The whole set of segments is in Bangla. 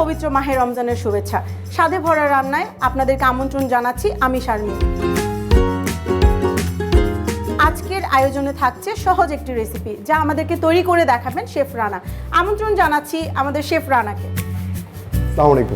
পবিত্র মাহে রমজানের শুভেচ্ছা। স্বাদে ভরা রান্নায় আপনাদেরকে আমন্ত্রণ জানাচ্ছি আমি শারমিন। আজকের আয়োজনে থাকছে সহজ একটি রেসিপি যা আমাদেরকে তৈরি করে দেখাবেন শেফ রানা। আমন্ত্রণ জানাচ্ছি আমাদের শেফ রানাকে।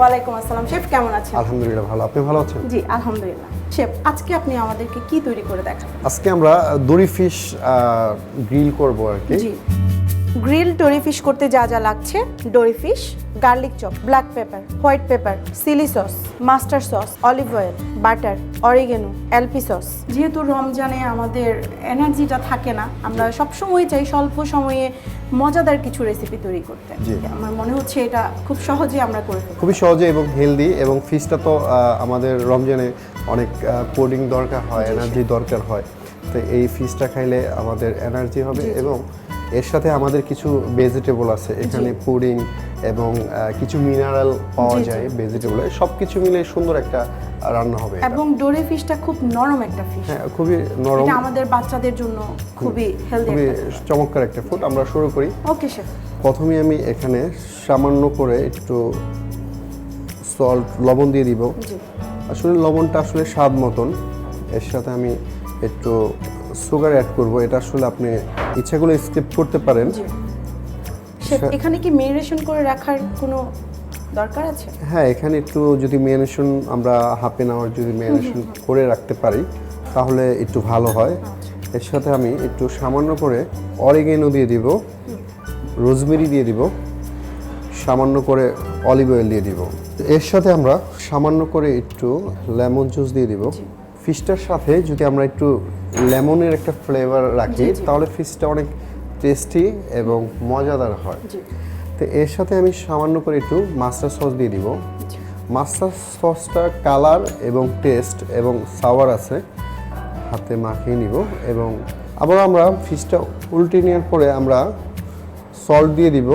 ওয়ালাইকুম আসসালাম। শেফ কেমন আছেন? আলহামদুলিল্লাহ ভালো। আপনি ভালো আছেন? জি আলহামদুলিল্লাহ। শেফ আজকে আপনি আমাদেরকে কি তৈরি করে দেখাবেন? আজকে আমরা দড়ি ফিশ গ্রিল করব আর কি। জি। গ্রিল ডোরি ফিশ করতে যা যা লাগছে dory fish garlic chop black pepper white pepper chilli sauce master sauce olive oil butter oregano LP sauce. যেহেতু রমজানে আমাদের এনার্জিটা থাকে না আমরা সব সময় চাই স্বল্প সময়ে মজাদার কিছু রেসিপি তৈরি করতে। আমার মনে হচ্ছে এটা খুব সহজে আমরা করে খুবই সহজে এবং হেলদি এবং ফিশটা তো আমাদের রমজানে অনেক কোডিং দরকার হয় এনার্জি দরকার হয়। তো এই ফিশটা খাইলে আমাদের এনার্জি হবে এবং এর সাথে আমাদের কিছু ভেজিটেবল আছে। এখানে পুডিং এবং কিছু মিনারেল পাওয়া। যায় ভেজিটেবলে সব কিছু মিলে সুন্দর একটা রান্না হবে এবং ডোরে ফিশটা খুব নরম একটা ফিশ হ্যাঁ খুবই নরম। এটা আমাদের বাচ্চাদের জন্য খুবই হেলদি খুবই চমৎকার একটা ফুড আমরা শুরু করি। ওকে শেফ প্রথমে আমি এখানে সামান্য করে একটু সল্ট লবণ দিয়ে দিব। আসলে লবণটা আসলে স্বাদ মতন। এর সাথে আমি একটু সুগার অ্যাড করব এটা আসলে আপনি ইচ্ছা করলে স্কিপ করতে পারেন। আচ্ছা। এখানে কি মেরিনেশন করে রাখার কোনো দরকার আছে? হ্যাঁ এখানে একটু যদি ম্যারিনেশন আমরা হাফ এন আওয়ার যদি ম্যারিনেশন করে রাখতে পারি তাহলে একটু ভালো হয়। এর সাথে আমি একটু সামান্য করে অরিগেনো দিয়ে দিব রোজমেরি দিয়ে দিব সামান্য করে অলিভ অয়েল দিয়ে দিব। এর সাথে আমরা সামান্য করে একটু লেমন জুস দিয়ে দিব। ফিশটার সাথে যদি আমরা একটু লেমনের একটা ফ্লেভার রাখি। তাহলে ফিশটা অনেক টেস্টি এবং মজাদার হয়। তো এর সাথে আমি সামান্য করে একটু মাস্টার সস দিয়ে দিব। মাস্টার সসটা কালার এবং টেস্ট এবং সাওয়ার আছে হাতে মাখিয়ে নিব এবং আবার আমরা ফিশটা উল্টে নেওয়ার পরে আমরা সল্ট দিয়ে দিব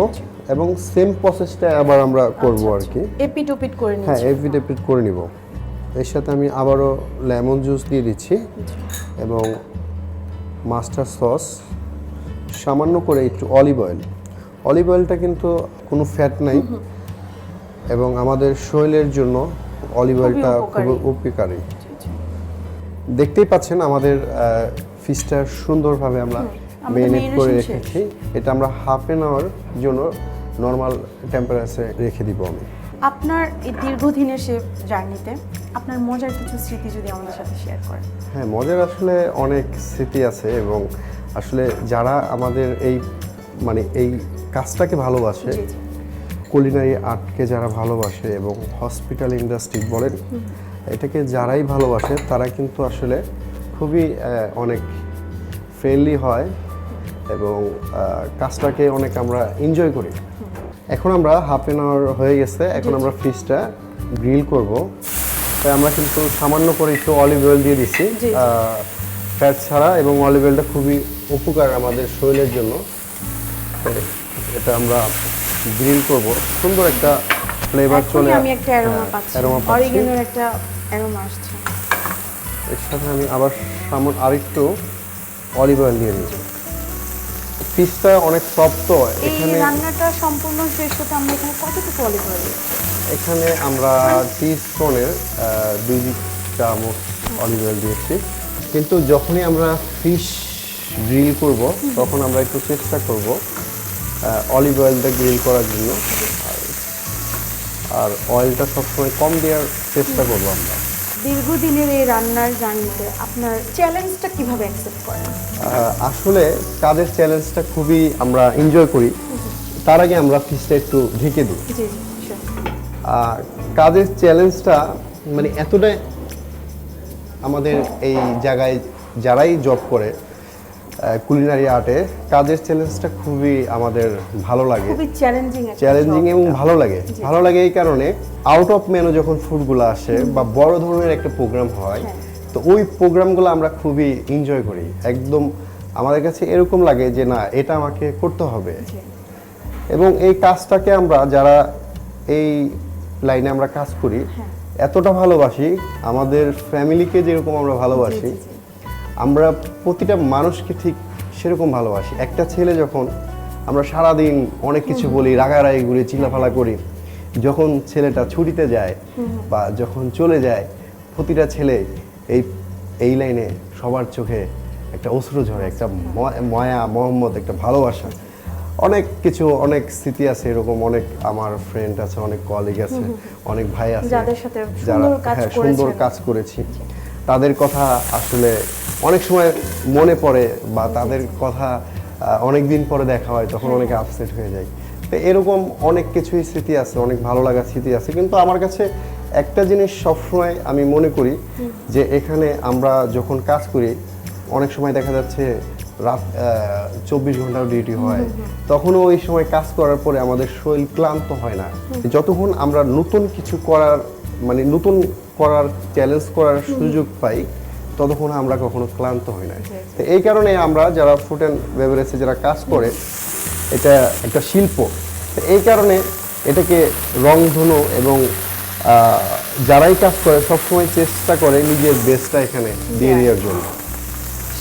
এবং সেম প্রসেসটা আবার আমরা করব আর কি। এপিট ওপিট করে হ্যাঁ এপিট এপিট করে নিব। এর সাথে আমি আবারও লেমন জুস দিয়ে দিচ্ছি এবং মাস্টার সস সামান্য করে একটু অলিভ অয়েল অলিভ অয়েলটা কিন্তু কোনো ফ্যাট নাই এবং আমাদের শরীরের জন্য অলিভ অয়েলটা খুব উপকারী। দেখতেই পাচ্ছেন আমাদের ফিশটা সুন্দরভাবে আমরা মেরিনেট করে রেখেছি। এটা আমরা হাফ এন আওয়ার জন্য নর্মাল টেম্পারেচারে রেখে দিব আমি। আপনার এই দীর্ঘদিনের সে জার্নিতে আপনার মজার কিছু স্মৃতি যদি আমাদের সাথে শেয়ার করেন? হ্যাঁ মজার আসলে অনেক স্মৃতি আছে এবং আসলে যারা আমাদের এই মানে এই কাজটাকে ভালোবাসে কুলিনারি আর্টকে যারা ভালোবাসে এবং হসপিটাল ইন্ডাস্ট্রি বলেন এটাকে যারাই ভালোবাসে তারা কিন্তু আসলে খুবই অনেক ফ্রেন্ডলি হয় এবং কাজটাকে অনেক আমরা এনজয় করি। এখন আমরা হাফ এন আওয়ার হয়ে গেছে এখন আমরা ফিশটা গ্রিল করব। তাই আমরা কিন্তু সামান্য করে একটু অলিভ অয়েল দিয়ে দিচ্ছি। ফ্যাট ছাড়া এবং অলিভ অয়েলটা খুবই উপকার আমাদের শরীরের জন্য। এটা আমরা গ্রিল করব। সুন্দর একটা ফ্লেভার চলে আমি একটা অ্যারোমা পাচ্ছি। অ্যারোমা একটা অ্যারোমা আসছে। এর সাথে আমি আবার সামন আরেকটু অলিভ অয়েল দিয়ে নিচ্ছি পিসটা অনেক সফট এই এখানে রান্নাটা সম্পূর্ণ শেষ হতে আমরা এখানে কতটুকু অলিভ অয়েল এখানে আমরা টি স্পুনের দুই চামচ অলিভ অয়েল দিয়েছি। কিন্তু যখনই আমরা ফিশ গ্রিল করব তখন আমরা একটু চেষ্টা করব অলিভ অয়েলটা গ্রিল করার জন্য। আর- অয়েলটা সবসময় কম দেওয়ার চেষ্টা করব আমরা। দীর্ঘদিনের এই রান্নার জার্নিতে আপনার চ্যালেঞ্জটা কীভাবে অ্যাকসেপ্ট করেন? আসলে কাজের চ্যালেঞ্জটা খুবই আমরা এনজয় করি। তার আগে আমরা ফিশটা একটু ঢেকে দিই। কাজের চ্যালেঞ্জটা মানে এতটাই আমাদের এই জায়গায় যারাই জব করে কুলিনারি আর্টে কাজের চ্যালেঞ্জটা খুবই আমাদের ভালো লাগে। চ্যালেঞ্জিং চ্যালেঞ্জিং এবং ভালো লাগে। ভালো লাগে এই কারণে আউট অফ মেনু যখন ফুডগুলো আসে বা বড় ধরনের একটা প্রোগ্রাম হয় হ্যাঁ। তো ওই প্রোগ্রামগুলো আমরা খুবই এনজয় করি। একদম আমাদের কাছে এরকম লাগে যে না এটা আমাকে করতে হবে। এবং এই কাজটাকে আমরা যারা এই লাইনে আমরা কাজ করি হ্যাঁ। এতটা ভালোবাসি আমাদের ফ্যামিলিকে যেরকম আমরা ভালোবাসি। আমরা প্রতিটা মানুষকে ঠিক সেরকম ভালোবাসি একটা ছেলে যখন আমরা সারাদিন অনেক কিছু বলি রাগারাগি করি চিল্লাফালা করি যখন ছেলেটা ছুটিতে যায় বা যখন চলে যায় প্রতিটা ছেলে এই এই লাইনে সবার চোখে একটা অশ্রু ঝরে একটা মায়া মোহাম্মদ একটা ভালোবাসা অনেক কিছু অনেক স্মৃতি আছে এরকম অনেক আমার ফ্রেন্ড আছে অনেক কলিগ আছে অনেক ভাই আছে যাদের সাথে যারা সুন্দর কাজ হ্যাঁ সুন্দর কাজ করেছি। তাদের কথা আসলে অনেক সময় মনে পড়ে বা তাদের কথা অনেক দিন পরে দেখা হয় তখন অনেক আপসেট হয়ে যায়। তো এরকম অনেক কিছুই স্মৃতি আছে অনেক ভালো লাগার স্মৃতি আছে। কিন্তু আমার কাছে একটা জিনিস সবসময় আমি মনে করি যে এখানে আমরা যখন কাজ করি অনেক সময় দেখা যাচ্ছে রাত চব্বিশ ঘণ্টার ডিউটি হয়। তখনও ওই সময় কাজ করার পরে আমাদের শরীর ক্লান্ত হয় না। যতক্ষণ আমরা নতুন কিছু করার মানে নতুন করার চ্যালেঞ্জ করার সুযোগ পাই ততক্ষণ আমরা কখনো ক্লান্ত হই না। তো এই কারণে আমরা যারা ফুড অ্যান্ড বেভারেজে যারা কাজ করে এটা একটা শিল্প। তো এই কারণে এটাকে রংধনু এবং যারাই কাজ করে সবসময় চেষ্টা করে নিজের বেস্টটা এখানে দিয়ে দেওয়ার জন্য।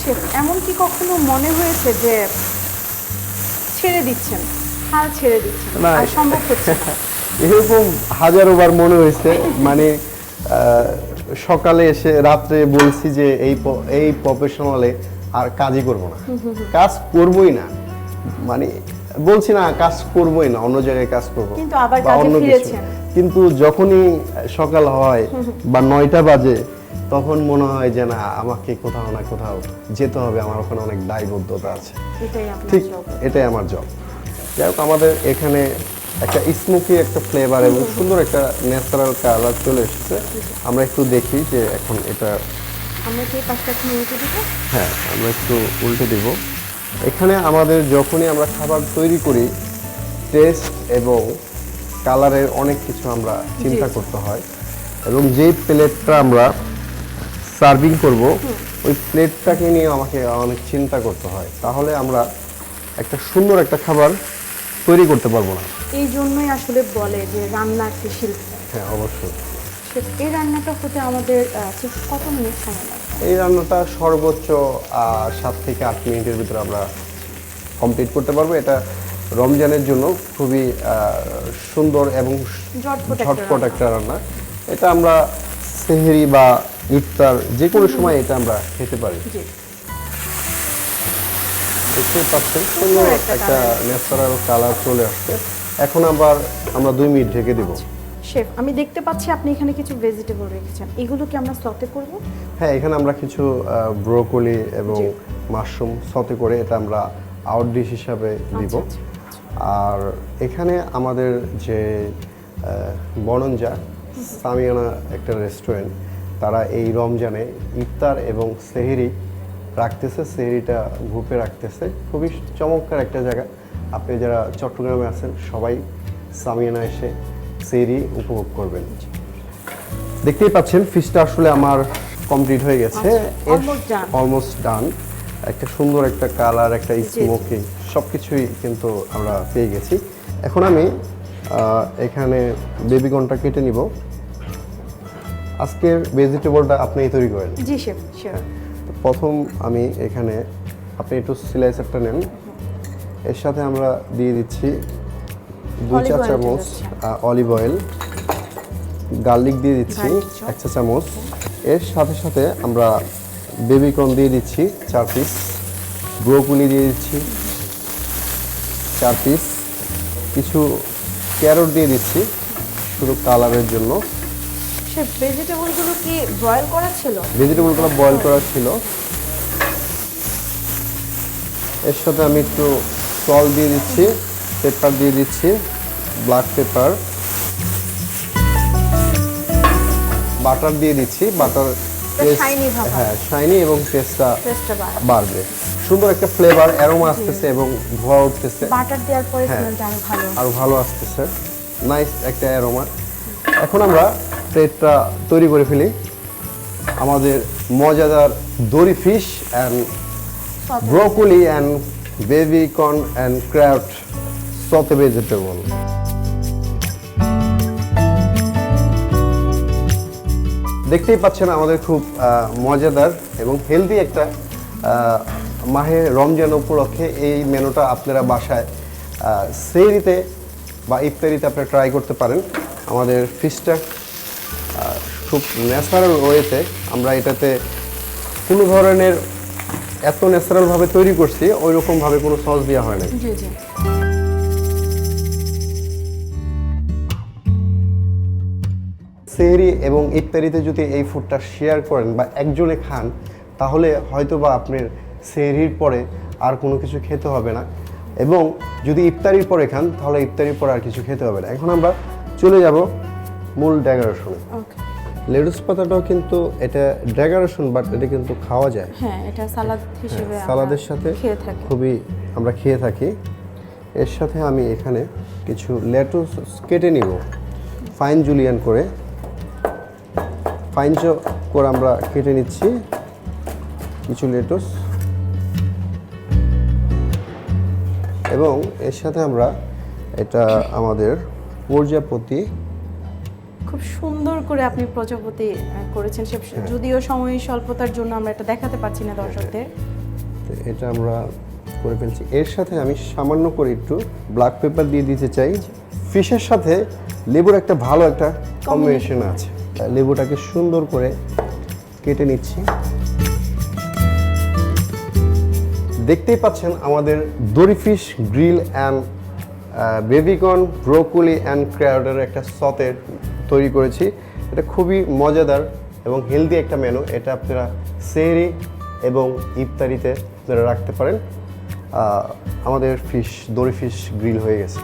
শেফ এমন কি কখনো মনে হয়েছে যে ছেড়ে দিচ্ছেন হাল ছেড়ে দিচ্ছেন আর সম্ভব হচ্ছে না। এরকম হাজারো বার মনে হয়েছে মানে সকালে এসে রাত্রে বলছি যে এই এই প্রফেশনালে আর কাজই করব না। কাজ করবই না। মানে বলছি না কাজ করবই না অন্য জায়গায় কাজ করব কিন্তু আবার কাজে ফিরেছেন। কিন্তু যখনই সকাল হয় বা নয়টা বাজে তখন মনে হয় যে না আমাকে কোথাও না কোথাও যেতে হবে। আমার ওখানে অনেক দায়বদ্ধতা আছে। ঠিক এটাই আমার জব যাই হোক আমাদের এখানে একটা স্মোকি একটা ফ্লেভার এবং সুন্দর একটা ন্যাচারাল কালার চলে এসেছে। আমরা একটু দেখি যে এখন এটা আমরা কি পাঁচটা উল্টে দিব? হ্যাঁ আমরা একটু উল্টে দিব। এখানে আমাদের যখনই আমরা খাবার তৈরি করি টেস্ট এবং কালারের অনেক কিছু আমরা চিন্তা করতে হয়। এবং যেই প্লেটটা আমরা সার্ভিং করব ওই প্লেটটাকে নিয়ে আমাকে অনেক চিন্তা করতে হয়। তাহলে আমরা একটা সুন্দর একটা খাবার তৈরি করতে পারব না। এই জন্যই আসলে বলে যে রান্না একটি শিল্প। হ্যাঁ অবশ্যই। এই রান্নাটা হতে আমাদের কত মিনিট সময় লাগে এই রান্নাটা সর্বোচ্চ সাত থেকে আট মিনিটের ভিতরে আমরা কমপ্লিট করতে পারব। এটা রমজানের জন্য খুবই সুন্দর এবং ঝটপট। একটা রান্না। এটা আমরা সেহেরি বা ইফতার যে কোনো সময় এটা আমরা খেতে পারি। জি। দেখতে পাচ্ছেন সুন্দর একটা ন্যাচারাল কালার চলে আসছে। এখন আবার আমরা দুই মিনিট ঢেকে দিব। শেফ আমি দেখতে পাচ্ছি আপনি এখানে কিছু ভেজিটেবল রেখেছেন। এগুলো কি আমরা সতে করব? হ্যাঁ এখানে আমরা কিছু ব্রোকলি এবং মাশরুম সতে করে এটা আমরা আউট ডিশ হিসাবে দিব। আচ্ছা, আর এখানে আমাদের যে বনঞ্জা সামিয়ানা একটা রেস্টুরেন্ট তারা এই রমজানে ইফতার এবং সেহেরি রাখতেছে সেহেরিটা গ্রুপে রাখতেছে। খুবই চমৎকার একটা জায়গা। আপনি যারা চট্টগ্রামে আছেন সবাই সামিয়ানা এসে সেহেরি উপভোগ করবেন। দেখতেই পাচ্ছেন ফিশটা আসলে আমার কমপ্লিট হয়ে গেছে। আচ্ছা. অলমোস্ট ডান একটা সুন্দর একটা কালার একটা। স্মোকিং সব কিছুই কিন্তু আমরা পেয়ে গেছি। এখন আমি এখানে বেবিকনটা কেটে নিব। আজকের ভেজিটেবলটা আপনিই তৈরি করেন? জি শেফ শিওর প্রথম আমি এখানে আপনি একটু স্লাইসারটা নেন। এর সাথে আমরা দিয়ে দিচ্ছি দুই চা চামচ অলিভ অয়েল গার্লিক দিয়ে দিচ্ছি এক চা চামচ। এর সাথে সাথে আমরা বেবিকর্ন দিয়ে দিচ্ছি চার পিস ব্রোকলি দিয়ে দিচ্ছি চার পিস কিছু ক্যারট দিয়ে দিচ্ছি শুধু কালারের জন্য। শেফ ভেজিটেবলগুলো কি বয়েল করা ছিল? ভেজিটেবলগুলো বয়েল করা ছিল। এর সাথে আমি একটু সল দিয়ে দিচ্ছি পেপার দিয়ে দিচ্ছি ব্ল্যাক পেপার। বাটার দিয়ে দিচ্ছি বাটার হ্যাঁ শাইনি এবং টেস্টটা বাড়বে। সুন্দর একটা ফ্লেভার অ্যারোমা আসতেছে এবং ধোয়া উঠতেছে। বাটার দেওয়ার পরে হ্যাঁ। আরও ভালো। আসতেছে। নাইস একটা অ্যারোমা এখন আমরা প্লেটটা তৈরি করে ফেলি। আমাদের মজাদার dory fish and broccoli and baby corn and craft saute vegetable দেখতেই পাচ্ছেন আমাদের খুব মজাদার এবং হেলদি একটা মাহে রমজান উপলক্ষে এই মেনুটা আপনারা বাসায় সেরিতে বা ইফতারিতে আপনি ট্রাই করতে পারেন। আমাদের ফিশটা খুব ন্যাচারাল ওয়েতে আমরা এটাতে কোনো ধরনের এত ন্যাচারালভাবে তৈরি করছি ওই রকমভাবে কোনো সস দেওয়া হয় না জি জি। সেহরি এবং ইফতারিতে যদি এই ফুডটা শেয়ার করেন বা একজনে খান তাহলে হয়তো বা আপনার সেহরির পরে আর কোনো কিছু খেতে হবে না। এবং যদি ইফতারির পরে খান তাহলে ইফতারির পরে আর কিছু খেতে হবে না। এখন আমরা চলে যাব মূল ডেকোরেশনে লেটুস পাতাটাও কিন্তু এটা ডেকোরেশন বাট এটা কিন্তু খাওয়া যায়। হ্যাঁ এটা সালাদ হিসেবে সালাদের সাথে খেয়ে থাকি। খুবই আমরা খেয়ে থাকি। এর সাথে আমি এখানে কিছু লেটুস কেটে নিব। ফাইন জুলিয়ান করে। ফাইন করে আমরা কেটে নিচ্ছি। কিছু লেটুস। এবং এর সাথে আমরা এটা আমাদের প্রজাপতি খুব সুন্দর করে আপনি প্রজাপতি করেছেন। সে হ্যাঁ। যদিও সময় স্বল্পতার জন্য আমরা এটা দেখাতে পারছি না দর্শকদের। এটা আমরা করে ফেলছি। এর সাথে আমি সামান্য করে একটু ব্ল্যাক পেপার দিয়ে দিতে চাই। ফিশের সাথে লেবুর একটা ভালো একটা কম্বিনেশন আছে। লেবুটাকে সুন্দর করে কেটে নিচ্ছি। দেখতেই পাচ্ছেন আমাদের dory fish grill and baby corn broccoli and ক্রাউডের একটা সতের তৈরি করেছি। এটা খুবই মজাদার এবং হেলদি একটা মেনু। এটা আপনারা সেরি এবং ইফতারিতে আপনারা রাখতে পারেন। আমাদের ফিশ দড়ি ফিশ গ্রিল হয়ে গেছে।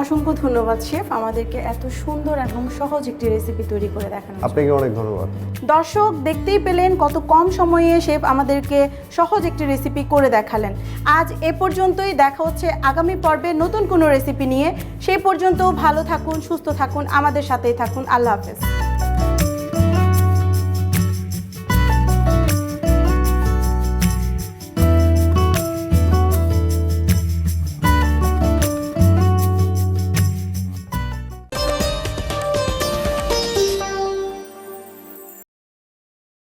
অসংখ্য ধন্যবাদ শেফ। আমাদেরকে এত সুন্দর এবং সহজ একটি রেসিপি তৈরি করে দেখানো আপনাকে অনেক ধন্যবাদ। দর্শক দেখতেই পেলেন কত কম সময়ে শেফ আমাদেরকে সহজ একটি রেসিপি করে দেখালেন। আজ এ পর্যন্তই দেখা হচ্ছে আগামী পর্বে নতুন কোনো রেসিপি নিয়ে। সেই পর্যন্ত ভালো থাকুন সুস্থ থাকুন আমাদের সাথেই থাকুন। আল্লাহ হাফেজ।